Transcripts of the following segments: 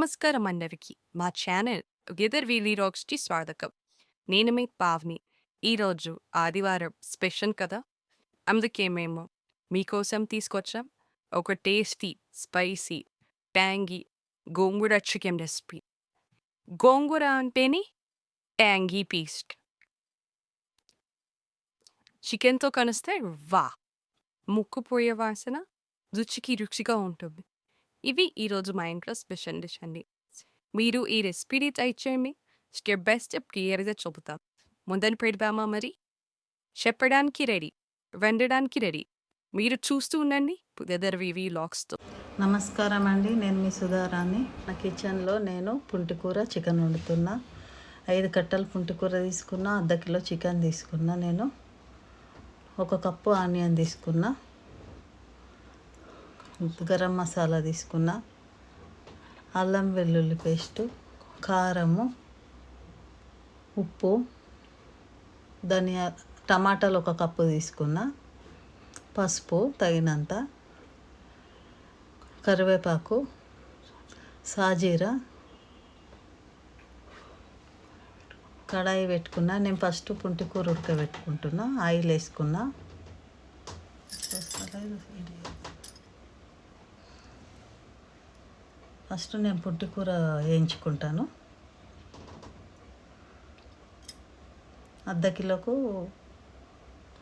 నమస్కారం అందరికి మా ఛానల్ గెదర్ వీలీ రాక్స్కి స్వాగతం. నేను మీ పావ్ని. ఈరోజు ఆదివారం స్పెషల్ కదా? అందుకే మేము మీకోసం తీసుకొచ్చాం ఒక tasty spicy tangy gongura chicken recipe. గోంగూర అంటేనే ట్యాంగీ పీస్ట్. చికెన్తో కలిస్తే వా! ముక్కుపోయే వాసన రుచికి రుచిగా ఉంటుంది. ఇవి ఈరోజు మా ఇంట్లో స్పెషల్ డిష్ అండి. మీరు ఈ రెసిపీని ట్రై చేయండి. స్టెప్ బై స్టెప్ క్లియర్గా చెబుతాం ముందని పెడదామా మరి? చెప్పడానికి రెడీ. వండడానికి రెడీ. మీరు చూస్తూ ఉండండి. గెదర్ వివి లాక్స్తో నమస్కారం అండి. నేను మీ సుధారాన్ని నా కిచెన్లో నేను పుంటికూర చికెన్ వండుతున్నా. ఐదు కట్టలు పుంటికూర తీసుకున్నా అర్ధ కిలో చికెన్ తీసుకున్నా నేను. ఒక కప్పు ఆనియన్ తీసుకున్నా. గరం మసాలా తీసుకున్న అల్లం వెల్లుల్లి పేస్టు కారము ఉప్పు ధనియా టమాటాలు ఒక కప్పు తీసుకున్న పసుపు తగినంత కరివేపాకు సాజీరా కడాయి పెట్టుకున్నా నేను ఫస్ట్ పుంటి కూర ఉడకబెట్టుకుంటున్నా ఆయిల్ వేసుకున్నా. ఫస్ట్ నేను పుంటికూర వేయించుకుంటాను. అర్ధ కిలోకు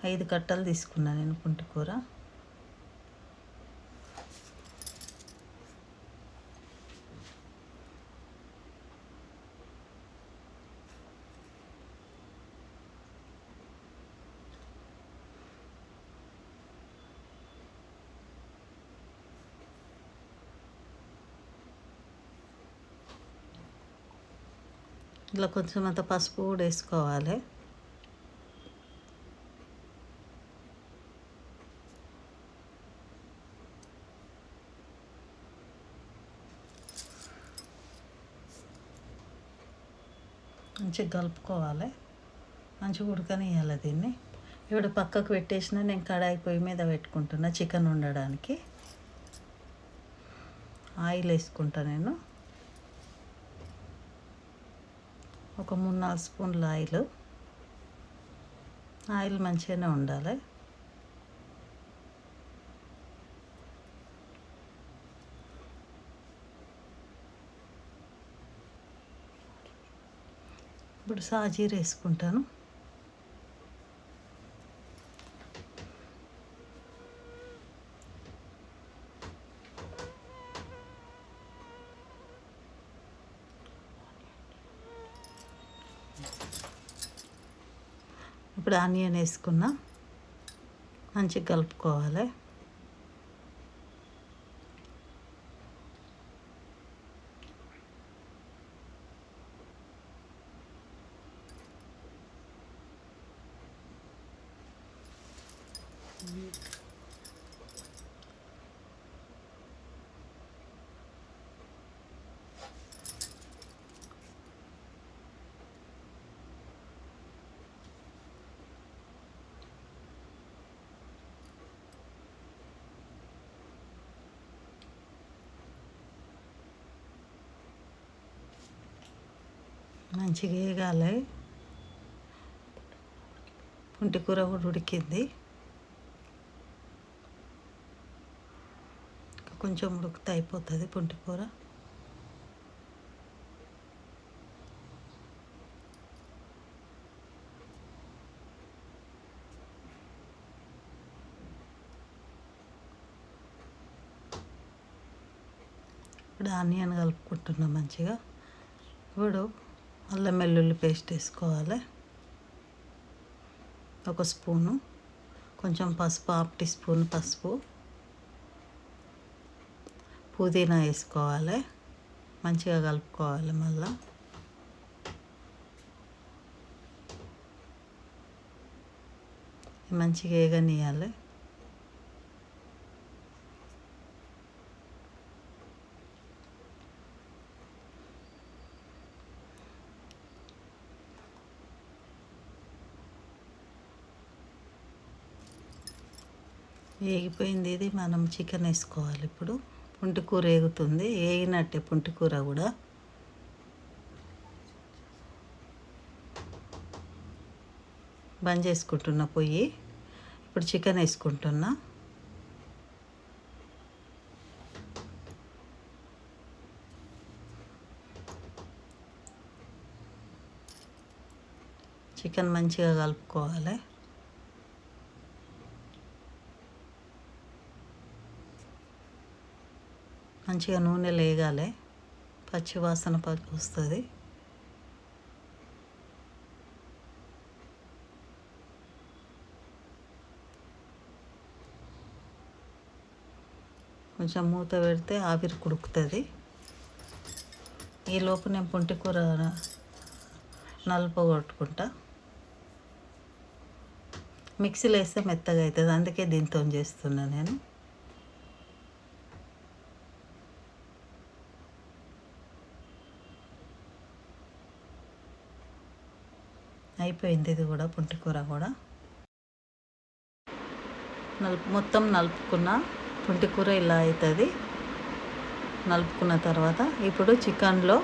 ఐదు కట్టలు తీసుకున్నా నేను పుంటికూర ఇలా కొంచెం అంత పసుపు కూడా వేసుకోవాలి. మంచిగా కలుపుకోవాలి. మంచిగా ఉడకనియాలి దీన్ని. ఇప్పుడు పక్కకు పెట్టేసిన నేను కడాయి పొయ్యి మీద పెట్టుకుంటున్నా చికెన్ వండడానికి. ఆయిల్ వేసుకుంటా నేను. ఒక మూడు నాలుగు స్పూన్ల ఆయిల్. ఆయిల్ మంచిగానే ఉండాలి. ఇప్పుడు సాజీర వేసుకుంటాను. ఇప్పుడు ఆనియన్ వేసుకున్నా మంచిగా కలుపుకోవాలి. మంచిగా వేగాలి. పుంటి కూర కూడా ఉడికింది. కొంచెం ఉడికితే అయిపోతుంది పుంటి కూర. ఇప్పుడు ఆనియన్ కలుపుకుంటున్నాం మంచిగా. ఇప్పుడు అల్లం వెల్లుల్లి పేస్ట్ వేసుకోవాలి. ఒక స్పూను. కొంచెం పసుపు హాఫ్ టీ స్పూన్ పసుపు. పుదీనా వేసుకోవాలి. మంచిగా కలుపుకోవాలి మళ్ళా. మంచిగా వేగనీయాలి వేగిపోయింది. ఇది మనం చికెన్ వేసుకోవాలి ఇప్పుడు. పుంటి కూర వేగినట్టే ఏగినట్టే పుంటి కూర కూడా. బంద్ చేసుకుంటున్నా పొయ్యి. ఇప్పుడు చికెన్ వేసుకుంటున్నా. చికెన్ మంచిగా కలుపుకోవాలి. మంచిగా నూనె లేగాలి పచ్చివాసన ప- వస్తుంది. కొంచెం మూత పెడితే ఆవిరి కుడుకుతుంది. ఈలోపు నేను పుంటి కూర నలుపు కొట్టుకుంటా. మిక్సీలో వేస్తే మెత్తగా అవుతుంది అందుకే దీంతో చేస్తున్నా నేను. అయిపోయింది ఇది కూడా పుంటికూర కూడా. నలుపు మొత్తం నలుపుకున్న పుంటికూర ఇలా అవుతుంది నలుపుకున్న తర్వాత ఇప్పుడు చికెన్లో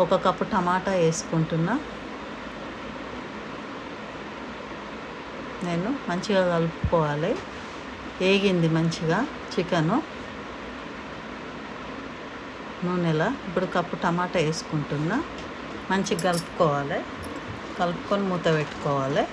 ఒక కప్పు టమాటా వేసుకుంటున్నా. నేను మంచిగా కలుపుకోవాలి. వేగింది మంచిగా చికెను. నూనెలో ఇప్పుడు కప్పు టమాటా వేసుకుంటున్నా. మంచిగా కలుపుకోవాలి. కలుపుకొని మూత పెట్టుకోవాలి.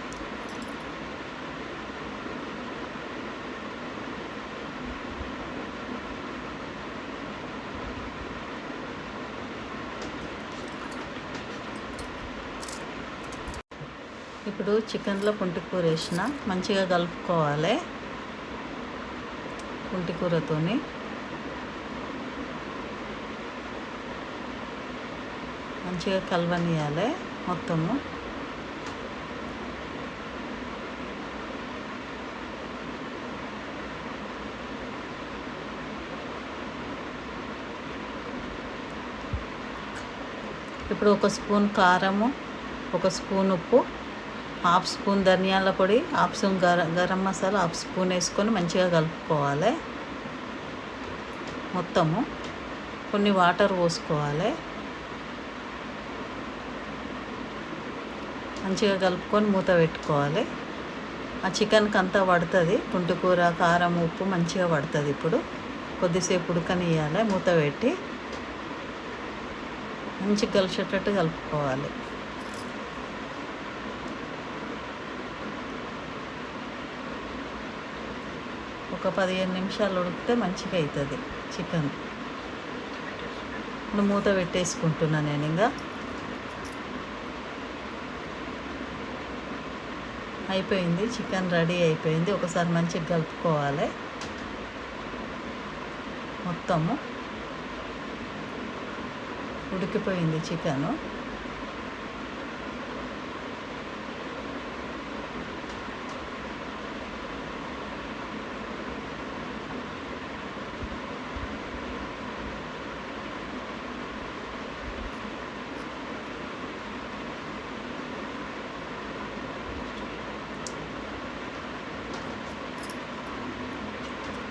ఇప్పుడు చికెన్లో పుంటికూర వేసిన మంచిగా కలుపుకోవాలి. పుంటికూరతోని మంచిగా కలవనియాలి మొత్తము. ఇప్పుడు ఒక స్పూన్ కారము ఒక స్పూన్ ఉప్పు హాఫ్ స్పూన్ ధనియాల పొడి half spoon garam garam masala half spoon వేసుకొని మంచిగా కలుపుకోవాలి. మొత్తము కొన్ని వాటర్ పోసుకోవాలి. మంచిగా కలుపుకొని మూత పెట్టుకోవాలి. ఆ చికెన్కి అంతా పడుతుంది. పుంటికూర కారం ఉప్పు మంచిగా పడుతుంది ఇప్పుడు. కొద్దిసేపు ఉడకనియాలి మూత పెట్టి మంచిగా కలిసేటట్టు కలుపుకోవాలి. ఒక పదిహేను నిమిషాలు ఉడికితే మంచిగా అవుతుంది చికెన్. ఇప్పుడు మూత పెట్టేసుకుంటున్నా నేను ఇంకా అయిపోయింది చికెన్ రెడీ అయిపోయింది. ఒకసారి మంచిగా కలుపుకోవాలి. మొత్తము. ఉడికిపోయింది చికెను.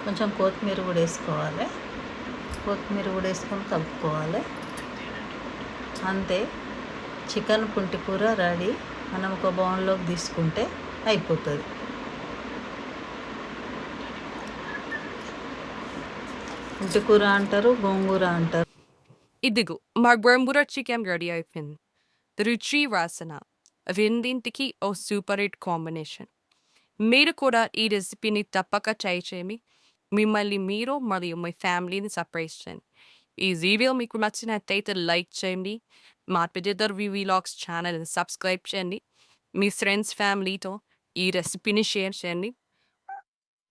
కొంచెం కొత్తిమీర కూడా వేసుకోవాలి. కొత్తిమీర కూడా వేసుకొని కలుపుకోవాలి. అంతే. చికెన్ పుంటి కూర రెడీ. మనం ఒక బౌన్లోకి తీసుకుంటే అయిపోతుంది. పుంటి కూర అంటారు గోంగూర అంటారు. ఇదిగో మా గోంగూర చికెన్ రెడీ అయిపోయింది. రుచి వాసన. రెండింటికి ఓ సూపర్ హిట్ కాంబినేషన్. మీరు కూడా ఈ రెసిపీని తప్పక ట్రై చేయమి మిమ్మల్ని మీరు మరియు మీ ఫ్యామిలీని సర్ప్రైజ్ చేయండి. ఈ వీడియో మీకు నచ్చినట్టయితే లైక్ చేయండి. మా పిడిదర్ వీలాగ్స్ ఛానల్ని సబ్స్క్రైబ్ చేయండి. మీ ఫ్రెండ్స్ ఫ్యామిలీతో ఈ రెసిపీని షేర్ చేయండి.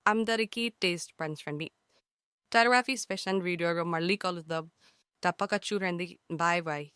అందరికీ టేస్ట్ పంచండి. తర్వాతి స్పెషల్ వీడియోలో మళ్ళీ కలుద్దాం. తప్పక చూడండి. Bye bye.